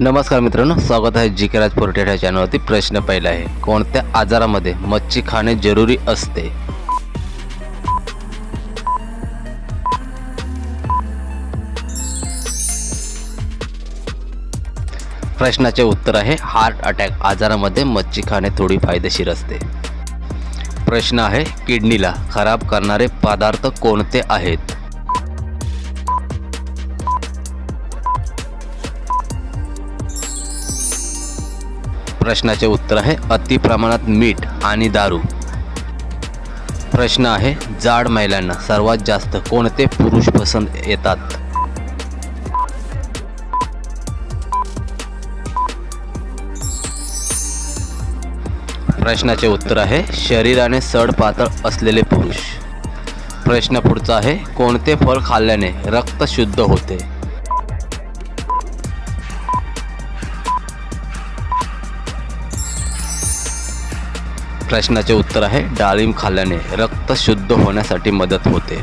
नमस्कार मित्रांनो स्वागत आहे जी के राज पोर्टेट ह्या चॅनलवरती. प्रश्न पहिला आहे कोणत्या आजारामध्ये मच्छी खाणे जरुरी असते? प्रश्नाचे उत्तर आहे हार्ट अटॅक आजारामध्ये मच्छी खाणे थोडी फायदेशीर असते. प्रश्न आहे किडनीला खराब करणारे पदार्थ कोणते आहेत? प्रश्नाचे उत्तर आहे अति प्रमाणात मीठ आणि दारू. प्रश्न आहे जाड महिलांना सर्वात जास्त कोणते पुरुष पसंत येतात? प्रश्नाचे उत्तर आहे शरीराने सड पातळ असलेले पुरुष. प्रश्न पुढचा आहे कोणते फळ खाल्ल्याने रक्त शुद्ध होते? प्रश्नाचे उत्तर आहे डाळिंब खाल्ल्याने रक्त शुद्ध होण्यासाठी मदत होते.